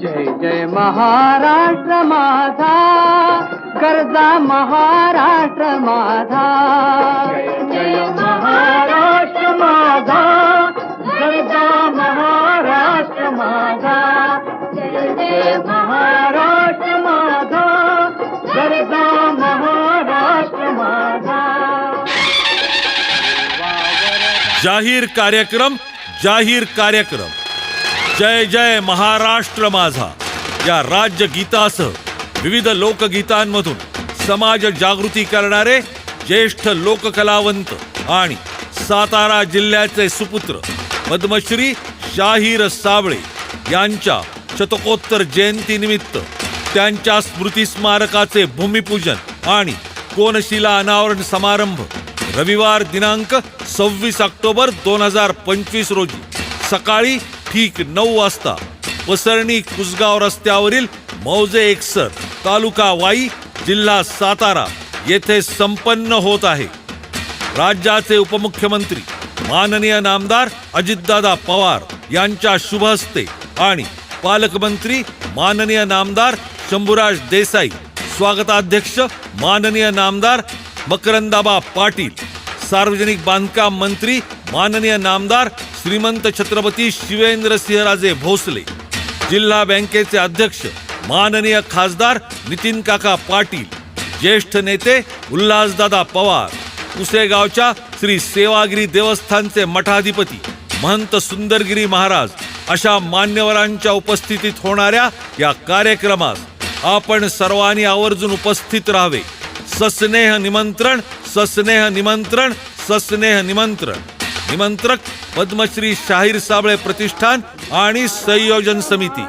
जय जय महाराष्ट्र माझा गरजा महाराष्ट्र माझा. जय जय महाराष्ट्र माझा गरजा महाराष्ट्र माझा. जय जय महाराष्ट्र माझा गरजा महाराष्ट्र माझा. जाहीर कार्यक्रम जाहीर कार्यक्रम. जय जय महाराष्ट्र माझा. या राज्य गीतासह विविध लोकगीतांमधून समाज जागृती करणारे ज्येष्ठ लोककलावंत आणि सातारा जिल्ह्याचे सुपुत्र पद्मश्री शाहीर साबळे यांच्या शतकोत्तर जयंतीनिमित्त त्यांच्या स्मृती स्मारकाचे भूमिपूजन आणि कोनशिला अनावरण समारंभ रविवार दिनांक सव्वीस ऑक्टोबर दोन हजार पंचवीस रोजी सकाळी ठीक नऊ वाजता. पसरणी कुसगाव रस्त्यावरील मौजे एकसर तालुका वाई जिल्हा सातारा येथे संपन्न होत आहे. राज्याचे उपमुख्यमंत्री माननीय नामदार अजितदादा पवार यांच्या शुभ हस्ते आणि पालकमंत्री माननीय नामदार शंभूराज देसाई स्वागताध्यक्ष माननीय नामदार मकरंदाबा पाटील सार्वजनिक बांधकाम मंत्री माननीय नामदार श्रीमंत छत्रपती शिवेंद्र सिंहराजे भोसले जिल्हा बँकेचे अध्यक्ष माननीय खासदार नितीन काका पाटील ज्येष्ठ नेते उल्हासदादा पवार उसेगावच्या श्री सेवागिरी देवस्थानचे मठाधिपती महंत सुंदरगिरी महाराज अशा मान्यवरांच्या उपस्थितीत होणाऱ्या या कार्यक्रमास आपण सर्वांनी आवर्जून उपस्थित राहावे. सस्नेह निमंत्रण सस्नेह निमंत्रण सस्नेह निमंत्रण. निमंत्रक पद्मश्री शाहीर साबळे प्रतिष्ठान आणि संयोजन समिती.